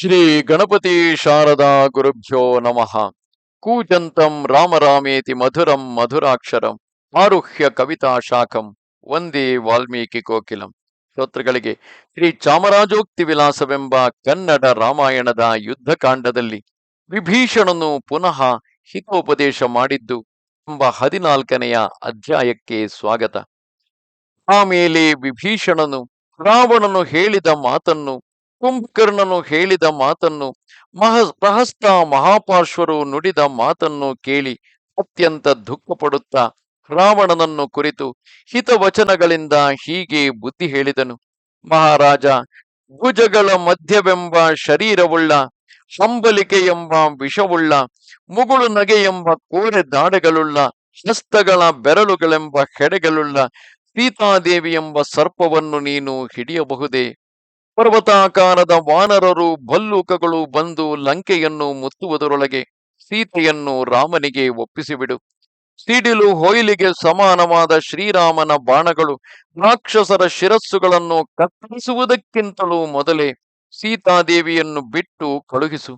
ಶ್ರೀ ಗಣಪತಿ ಶಾರದಾ ಗುರುಭ್ಯೋ ನಮಃ. ಕೂಜಂತಂ ರಾಮರಾಮೇತಿ ಮಧುರಂ ಮಧುರಾಕ್ಷರಂ ಆರುಹ್ಯ ಕವಿತಾ ಶಾಖಂ ಒಂದೇ ವಾಲ್ಮೀಕಿ ಕೋಕಿಲಂ. ಶ್ರೋತೃಗಳಿಗೆ ಶ್ರೀ ಚಾಮರಾಜೋಕ್ತಿ ವಿಲಾಸವೆಂಬ ಕನ್ನಡ ರಾಮಾಯಣದ ಯುದ್ಧಕಾಂಡದಲ್ಲಿ ವಿಭೀಷಣನು ಪುನಃ ಹಿತೋಪದೇಶ ಮಾಡಿದ್ದು ಎಂಬ ಹದಿನಾಲ್ಕನೆಯ ಅಧ್ಯಾಯಕ್ಕೆ ಸ್ವಾಗತ. ಆಮೇಲೆ ವಿಭೀಷಣನು ರಾವಣನು ಹೇಳಿದ ಮಾತನ್ನು ಕುಂಭಕರ್ಣನು ಹೇಳಿದ ಮಾತನ್ನು ಮಹ ಪ್ರಹಸ್ತ ಮಹಾಪಾರ್ಶ್ವರು ನುಡಿದ ಮಾತನ್ನು ಕೇಳಿ ಅತ್ಯಂತ ದುಃಖಪಡುತ್ತಾ ರಾವಣನನ್ನು ಕುರಿತು ಹಿತವಚನಗಳಿಂದ ಹೀಗೆ ಬುದ್ಧಿ ಹೇಳಿದನು. ಮಹಾರಾಜ, ಭುಜಗಳ ಮಧ್ಯವೆಂಬ ಶರೀರವುಳ್ಳ ಹಂಬಲಿಕೆ ಎಂಬ ವಿಷವುಳ್ಳ, ಮುಗುಳು ನಗೆ ಎಂಬ ಕೋರೆ ದಾಡೆಗಳುಳ್ಳ, ಹಸ್ತಗಳ ಬೆರಳುಗಳೆಂಬ ಹೆಡೆಗಳುಳ್ಳ ಸೀತಾದೇವಿ ಎಂಬ ಸರ್ಪವನ್ನು ನೀನು ಹಿಡಿಯಬಹುದೇ? ಪರ್ವತಾಕಾರದ ವಾನರರು ಭಲ್ಲೂಕಗಳು ಬಂದು ಲಂಕೆಯನ್ನು ಮುತ್ತುವುದರೊಳಗೆ ಸೀತೆಯನ್ನು ರಾಮನಿಗೆ ಒಪ್ಪಿಸಿಬಿಡು. ಸಿಡಿಲು ಹೊಯ್ಲಿಗೆ ಸಮಾನವಾದ ಶ್ರೀರಾಮನ ಬಾಣಗಳು ರಾಕ್ಷಸರ ಶಿರಸ್ಸುಗಳನ್ನು ಕತ್ತರಿಸುವುದಕ್ಕಿಂತಲೂ ಮೊದಲೇ ಸೀತಾದೇವಿಯನ್ನು ಬಿಟ್ಟು ಕಳುಹಿಸು.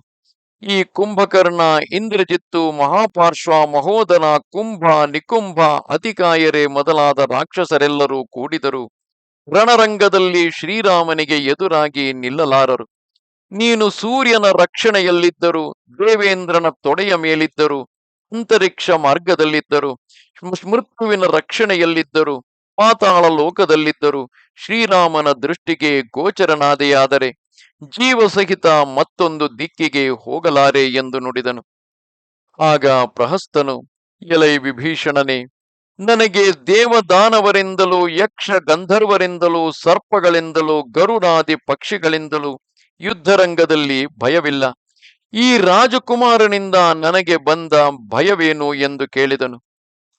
ಈ ಕುಂಭಕರ್ಣ ಇಂದ್ರಜಿತ್ತು ಮಹಾಪಾರ್ಶ್ವ ಮಹೋದನ ಕುಂಭ ನಿಕುಂಭ ಅತಿಕಾಯರೆ ಮೊದಲಾದ ರಾಕ್ಷಸರೆಲ್ಲರೂ ಕೂಡಿದರು. ರಣರಂಗದಲ್ಲಿ ಶ್ರೀರಾಮನಿಗೆ ಎದುರಾಗಿ ನಿಲ್ಲಲಾರರು. ನೀನು ಸೂರ್ಯನ ರಕ್ಷಣೆಯಲ್ಲಿದ್ದರು, ದೇವೇಂದ್ರನ ತೊಡೆಯ ಮೇಲಿದ್ದರು, ಅಂತರಿಕ್ಷ ಮಾರ್ಗದಲ್ಲಿದ್ದರು ಮೃತ್ಯುವಿನ ರಕ್ಷಣೆಯಲ್ಲಿದ್ದರು, ಪಾತಾಳ ಲೋಕದಲ್ಲಿದ್ದರು, ಶ್ರೀರಾಮನ ದೃಷ್ಟಿಗೆ ಗೋಚರನಾದೆಯಾದರೆ, ಜೀವಸಹಿತ ಮತ್ತೊಂದು ದಿಕ್ಕಿಗೆ ಹೋಗಲಾರೆ ಎಂದು ನುಡಿದನು. ಆಗ ಪ್ರಹಸ್ತನು, ಎಲೈ ವಿಭೀಷಣನೇ ನನಗೆ ದೇವದಾನವರಿಂದಲೂ, ಯಕ್ಷ ಗಂಧರ್ವರಿಂದಲೂ, ಸರ್ಪಗಳಿಂದಲೂ, ಗರುಡಾದಿ ಪಕ್ಷಿಗಳಿಂದಲೂ ಯುದ್ಧರಂಗದಲ್ಲಿ ಭಯವಿಲ್ಲ. ಈ ರಾಜಕುಮಾರನಿಂದ ನನಗೆ ಬಂದ ಭಯವೇನು ಎಂದು ಕೇಳಿದನು.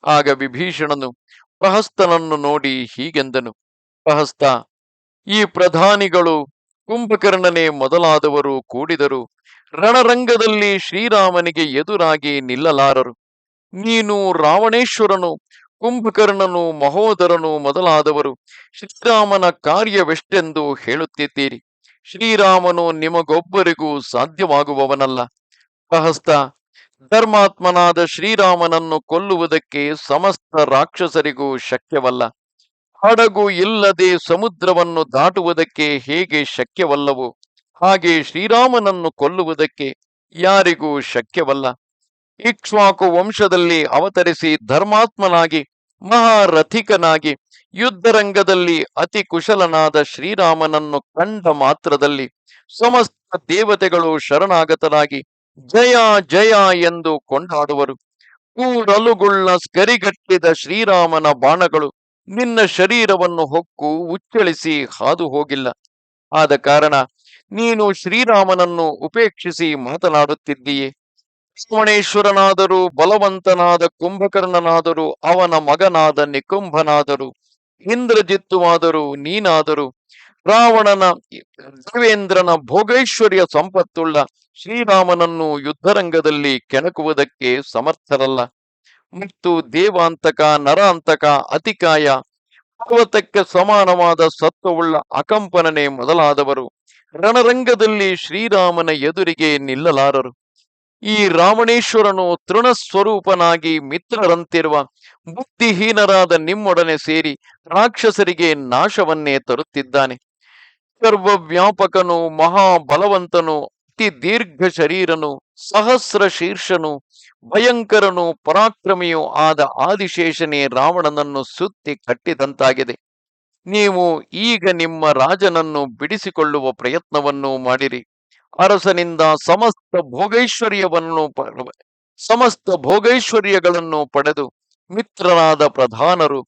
ಆಗ ವಿಭೀಷಣನು ಪ್ರಹಸ್ತನನ್ನು ನೋಡಿ ಹೀಗೆಂದನು. ಪ್ರಹಸ್ತ, ಈ ಪ್ರಧಾನಿಗಳು ಕುಂಭಕರ್ಣನೆ ಮೊದಲಾದವರು ಕೂಡಿದರು. ರಣರಂಗದಲ್ಲಿ ಶ್ರೀರಾಮನಿಗೆ ಎದುರಾಗಿ ನಿಲ್ಲಲಾರರು. ನೀನು ರಾವಣೇಶ್ವರನು ಕುಂಭಕರ್ಣನು, ಮಹೋದರನು ಮೊದಲಾದವರು, ಶ್ರೀರಾಮನ ಕಾರ್ಯವೆಷ್ಟೆಂದು ಹೇಳುತ್ತಿದ್ದೀರಿ. ಶ್ರೀರಾಮನು ನಿಮಗೊಬ್ಬರಿಗೂ ಸಾಧ್ಯವಾಗುವವನಲ್ಲ. ಸಹಸ್ತ ಧರ್ಮಾತ್ಮನಾದ ಶ್ರೀರಾಮನನ್ನು ಕೊಲ್ಲುವುದಕ್ಕೆ ಸಮಸ್ತ ರಾಕ್ಷಸರಿಗೂ ಶಕ್ಯವಲ್ಲ. ಹಡಗು ಇಲ್ಲದೆ ಸಮುದ್ರವನ್ನು ದಾಟುವುದಕ್ಕೆ ಹೇಗೆ ಶಕ್ಯವಲ್ಲವೋ? ಹಾಗೆ ಶ್ರೀರಾಮನನ್ನು ಕೊಲ್ಲುವುದಕ್ಕೆ ಯಾರಿಗೂ ಶಕ್ಯವಲ್ಲ. ಇಕ್ಷ್ವಾಕು ವಂಶದಲ್ಲಿ ಅವತರಿಸಿ ಧರ್ಮಾತ್ಮನಾಗಿ ಮಹಾರಥಿಕನಾಗಿ ಯುದ್ಧರಂಗದಲ್ಲಿ ಅತಿ ಕುಶಲನಾದ ಶ್ರೀರಾಮನನ್ನು ಕಂಡ ಮಾತ್ರದಲ್ಲಿ ಸಮಸ್ತ ದೇವತೆಗಳು ಶರಣಾಗತರಾಗಿ ಜಯ ಜಯ ಎಂದು ಕೊಂಡಾಡುವರು. ಕೂಡಲುಗುಳ್ಳ ಸ್ಕರಿಗಟ್ಟಿದ ಶ್ರೀರಾಮನ ಬಾಣಗಳು ನಿನ್ನ ಶರೀರವನ್ನು ಹೊಕ್ಕು, ಉಚ್ಚಳಿಸಿ ಹಾದು ಹೋಗಿಲ್ಲ. ಆದ ಕಾರಣ ನೀನು ಶ್ರೀರಾಮನನ್ನು ಉಪೇಕ್ಷಿಸಿ ಮಾತನಾಡುತ್ತಿದ್ದೀಯೇ. ಲಕ್ಷ್ಮಣೇಶ್ವರನಾದರೂ ಬಲವಂತನಾದ ಕುಂಭಕರ್ಣನಾದರೂ, ಅವನ ಮಗನಾದ ನಿಕುಂಭನಾದರೂ, ಇಂದ್ರಜಿತ್ತುವಾದರೂ, ನೀನಾದರೂ, ರಾವಣನ ದೇವೇಂದ್ರನ ಭೋಗೈಶ್ವರ್ಯ ಸಂಪತ್ತುಳ್ಳ ಶ್ರೀರಾಮನನ್ನು ಯುದ್ಧರಂಗದಲ್ಲಿ ಕೆಣಕುವುದಕ್ಕೆ ಸಮರ್ಥರಲ್ಲ. ಮತ್ತು ದೇವಾಂತಕ, ನರಾಂತಕ, ಅತಿಕಾಯ, ಪರ್ವತಕ್ಕೆ ಸಮಾನವಾದ ಸತ್ವವುಳ್ಳ ಅಕಂಪನನೆ ಮೊದಲಾದವರು, ರಣರಂಗದಲ್ಲಿ ಶ್ರೀರಾಮನ ಎದುರಿಗೆ ನಿಲ್ಲಲಾರರು. ಈ ರಾವಣೇಶ್ವರನು ತೃಣಸ್ವರೂಪನಾಗಿ ಮಿತ್ರರಂತಿರುವ ಬುದ್ಧಿಹೀನರಾದ ನಿಮ್ಮೊಡನೆ ಸೇರಿ ರಾಕ್ಷಸರಿಗೆ ನಾಶವನ್ನೇ ತರುತ್ತಿದ್ದಾನೆ. ಸರ್ವವ್ಯಾಪಕನು, ಮಹಾಬಲವಂತನು, ಅತಿ ದೀರ್ಘ ಶರೀರನು, ಸಹಸ್ರ ಶೀರ್ಷನು, ಭಯಂಕರನು, ಪರಾಕ್ರಮಿಯೂ ಆದ ಆದಿಶೇಷನೇ ರಾವಣನನ್ನು ಸುತ್ತಿ ಕಟ್ಟಿದಂತಾಗಿದೆ. ನೀವು ಈಗ ನಿಮ್ಮ ರಾಜನನ್ನು ಬಿಡಿಸಿಕೊಳ್ಳುವ ಪ್ರಯತ್ನವನ್ನು ಮಾಡಿರಿ. ಅರಸನಿಂದ ಸಮಸ್ತ ಭೋಗೈಶ್ವರ್ಯವನ್ನು ಸಮಸ್ತ ಭೋಗೈಶ್ವರ್ಯಗಳನ್ನು ಪಡೆದು ಮಿತ್ರರಾದ ಪ್ರಧಾನರು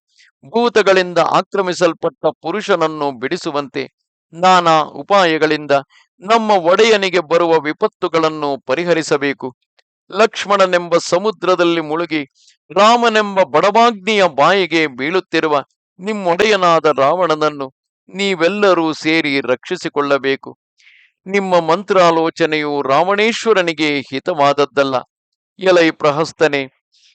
ಭೂತಗಳಿಂದ ಆಕ್ರಮಿಸಲ್ಪಟ್ಟ ಪುರುಷನನ್ನು ಬಿಡಿಸುವಂತೆ ನಾನಾ ಉಪಾಯಗಳಿಂದ ನಮ್ಮ ಒಡೆಯನಿಗೆ ಬರುವ ವಿಪತ್ತುಗಳನ್ನು ಪರಿಹರಿಸಬೇಕು. ಲಕ್ಷ್ಮಣನೆಂಬ ಸಮುದ್ರದಲ್ಲಿ ಮುಳುಗಿ ರಾಮನೆಂಬ ಬಡವಾಗ್ನಿಯ ಬಾಯಿಗೆ ಬೀಳುತ್ತಿರುವ ನಿಮ್ಮೊಡೆಯನಾದ ರಾವಣನನ್ನು ನೀವೆಲ್ಲರೂ ಸೇರಿ ರಕ್ಷಿಸಿಕೊಳ್ಳಬೇಕು. ನಿಮ್ಮ ಮಂತ್ರಾಲೋಚನೆಯು ರಾವಣೇಶ್ವರನಿಗೆ ಹಿತವಾದದ್ದಲ್ಲ. ಎಲೈ ಪ್ರಹಸ್ತನೆ,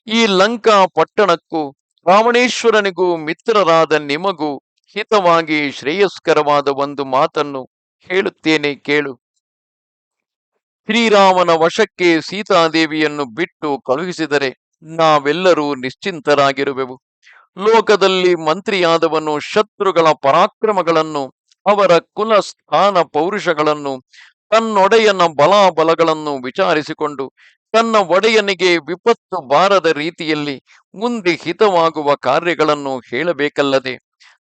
ಈ ಲಂಕಾ ಪಟ್ಟಣಕ್ಕೂ ರಾವಣೇಶ್ವರನಿಗೂ ಮಿತ್ರರಾದ ನಿಮಗೂ ಹಿತವಾಗಿ ಶ್ರೇಯಸ್ಕರವಾದ ಒಂದು ಮಾತನ್ನು ಹೇಳುತ್ತೇನೆ ಕೇಳು. ಶ್ರೀರಾಮನ ವಶಕ್ಕೆ ಸೀತಾದೇವಿಯನ್ನು ಬಿಟ್ಟು ಕಳುಹಿಸಿದರೆ ನಾವೆಲ್ಲರೂ ನಿಶ್ಚಿಂತರಾಗಿರುವೆವು. ಲೋಕದಲ್ಲಿ ಮಂತ್ರಿಯಾದವನು ಶತ್ರುಗಳ ಪರಾಕ್ರಮಗಳನ್ನು ಅವರ ಕುಲ ಸ್ಥಾನ ಪೌರುಷಗಳನ್ನು, ತನ್ನೊಡೆಯನ ಬಲಾಬಲಗಳನ್ನು ವಿಚಾರಿಸಿಕೊಂಡು, ತನ್ನ ಒಡೆಯನಿಗೆ ವಿಪತ್ತು ಬಾರದ ರೀತಿಯಲ್ಲಿ ಮುಂದೆ ಹಿತವಾಗುವ ಕಾರ್ಯಗಳನ್ನು ಹೇಳಬೇಕಲ್ಲದೆ,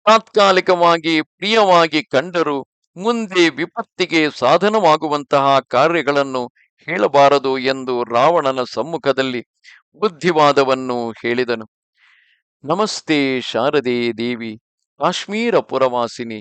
ತಾತ್ಕಾಲಿಕವಾಗಿ ಪ್ರಿಯವಾಗಿ ಕಂಡರೂ ಮುಂದೆ ವಿಪತ್ತಿಗೆ ಸಾಧನವಾಗುವಂತಹ ಕಾರ್ಯಗಳನ್ನು ಹೇಳಬಾರದು ಎಂದು ರಾವಣನ ಸಮ್ಮುಖದಲ್ಲಿ ಬುದ್ಧಿವಾದವನ್ನು ಹೇಳಿದನು. ನಮಸ್ತೆ ಶಾರದೆ ದೇವಿ, ಕಾಶ್ಮೀರ ಪುರವಾಸಿನಿ